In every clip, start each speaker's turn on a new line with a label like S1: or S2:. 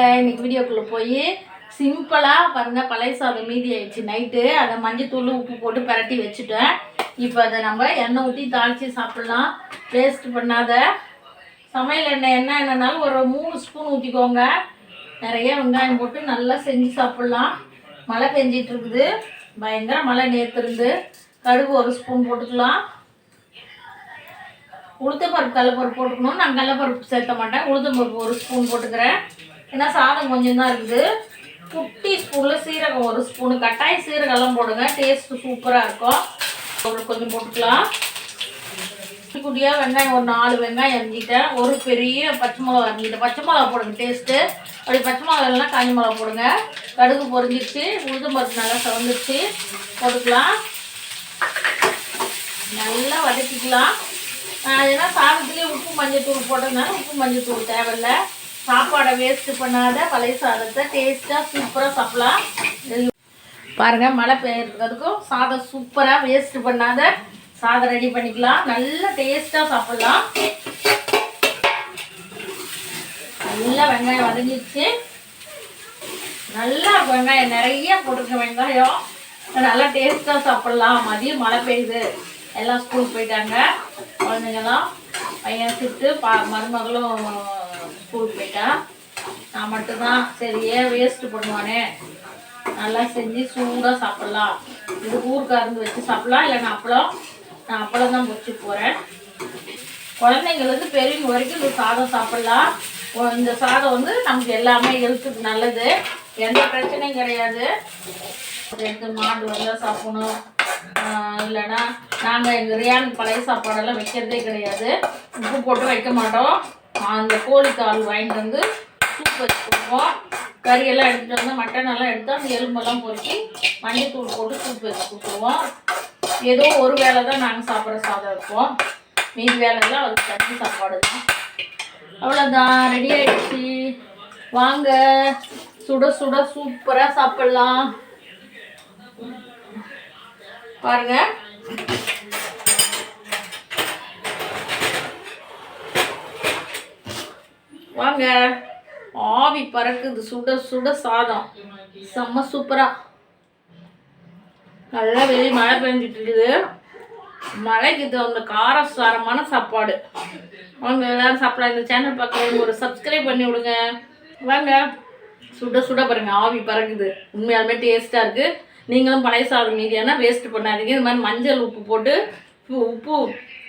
S1: இன்னைக்கு வீடியோக்குள்ளே போய் சிம்பிளாக பாருங்கள் பழைய சாதம் மீதி ஆயிடுச்சு. நைட்டு அதை மஞ்சத்தூள் உப்பு போட்டு பிரட்டி வச்சுட்டேன். இப்போ அதை நம்ம எண்ணெய் ஊற்றி தாளித்து சாப்பிட்லாம். வேஸ்ட் பண்ணாத. சமையல் எண்ணெய் என்ன என்னன்னாலும் ஒரு மூணு ஸ்பூன் ஊற்றிக்கோங்க நிறைய வெங்காயம் போட்டு நல்லா செஞ்சு சாப்பிட்லாம். மழை பெஞ்சிட்டு இருக்குது. பயங்கர மழை நேற்றுருந்து கடுகு ஒரு ஸ்பூன் போட்டுக்கலாம். உளுத்தப்பருப்பு கடலப்பருப்பு போட்டுக்கணும் நான் கடலப்பருப்பு சேர்த்த மாட்டேன். உளுத்தம்பருப்பு ஒரு ஸ்பூன் போட்டுக்கிறேன். ஏன்னா சாதம் கொஞ்சம் தான் இருக்குது. குட்டி ஸ்பூனில் சீரகம் ஒரு ஸ்பூனு. கட்டாய சீரகம்லாம் போடுங்க. டேஸ்ட்டு சூப்பராக இருக்கும். ஒரு கொஞ்சம் போட்டுக்கலாம். குட்டி குட்டியாக வெங்காயம் ஒரு நாலு வெங்காயம் அரிஞ்சிட்டேன். ஒரு பெரிய பச்சை மிளகா அரிஞ்சிட்டேன். பச்சை மிளகா போடுங்க டேஸ்ட்டு அப்படி பச்சை மிளகா இல்லைன்னா மிளகா போடுங்க. கடுகு பொரிஞ்சிருச்சு. உளுத்தம்பருப்பு நல்லா சவந்துச்சு போட்டுக்கலாம். நல்லா வதக்கிக்கலாம். ஏன்னா சாதத்துலேயே உப்பு மஞ்சள் தூள் போட்டதுனால உப்பு மஞ்சள் தூள் தேவையில்ல. சாப்பாடை வேஸ்ட் பண்ணாத பழைய சாதத்தை டேஸ்ட்டாக சூப்பராக சாப்பிடலாம். பாருங்கள் மழை பெய்யறதுக்கும் சாதம் சூப்பராக வேஸ்ட் பண்ணாத சாதம் ரெடி பண்ணிக்கலாம். நல்ல டேஸ்ட்டாக சாப்பிட்லாம். நல்லா வெங்காயம் வதங்கிடுச்சு. நல்லா வெங்காயம் நிறைய போட்டிருக்க வெங்காயம். நல்லா டேஸ்ட்டாக சாப்பிட்லாம். மதியம் மழை பெய்யுது. எல்லாம் ஸ்கூலுக்கு போயிட்டாங்க. குழந்தைங்களாம் பையன் சிட்டு பா மருமகளும் ஸ்கூலுக்கு போயிட்டா நான் மட்டும்தான். சரி ஏன் வேஸ்ட்டு பண்ணுவானே? நல்லா செஞ்சு சூடாக சாப்பிட்லாம். இது ஊருக்காருந்து வச்சு சாப்பிட்லாம். இல்லை நான் அப்பளம். நான் அப்பளம் தான் வச்சு போகிறேன் குழந்தைங்களுக்கு பெரியவங்க வரைக்கும் இந்த சாதம் சாப்பிட்லாம். இந்த சாதம் வந்து நமக்கு எல்லாமே ஹெல்த்துக்கு நல்லது. எந்த பிரச்சனையும் கிடையாது. ரெண்டு மாடு வந்தால் சாப்பிடணும். இல்லைன்னா நாங்கள் எங்கள் ரியானுக்கு பழைய சாப்பாடெல்லாம் வைக்கிறதே கிடையாது. உப்பு போட்டு வைக்க மாட்டோம். அந்த கோழி வாங்கிட்டு வந்து சூப் வச்சு கொடுப்போம் கறியெல்லாம் எடுத்துகிட்டு வந்து மட்டன் எல்லாம் எடுத்து அந்த எலும்பெல்லாம் பொறுக்கி மஞ்சத்தூள் போட்டு சூப் வச்சு கொடுத்துருவோம் ஏதோ ஒரு வேளை தான் நாங்கள் சாப்பிட்ற சாதம் இருப்போம் மீதி வேலைலாம் அதுக்கு தண்ணி சாப்பாடு தான். அவ்வளோதான் ரெடி ஆகிடுச்சு வாங்க. சுட சுட சூப்பராக சாப்பிட்லாம். பாருங்கள் வாங்க. ஆவி பறக்குது. சுட சுட சாதம். செம்ம சூப்பரா. நல்லா வெளியே மழை பெஞ்சிட்டு இருக்குது. மழைக்கு தகுந்த காரசாரமான சாப்பாடு. வாங்க எல்லாரும் சாப்பிடலாம். இந்த சேனல் பார்க்குறவங்க ஒரு சப்ஸ்கிரைப் பண்ணி விடுங்க. வாங்க. சுட சுட பாருங்க. ஆவி பறக்குது. உண்மையாலுமே டேஸ்ட்டாக இருக்குது நீங்களும் பழைய சாதம் மீதியானா வேஸ்ட் பண்ணாதீங்க. இந்த மாதிரி மஞ்சள் உப்பு போட்டு உப்பு உப்பு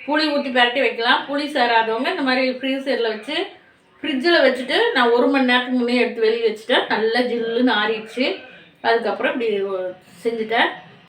S1: புளி ஊற்றி பரட்டி வைக்கலாம். புளி சேராதவங்க இந்த மாதிரி ஃப்ரீசரில் வச்சு ஃப்ரிட்ஜில் வச்சுட்டு நான் ஒரு மணி நேரத்துக்கு முன்னே எடுத்து வெளியே வச்சுட்டேன். நல்லா ஜில்லுன்னு ஆறிடுச்சு. அதுக்கப்புறம் இப்படி செஞ்சுட்டேன்.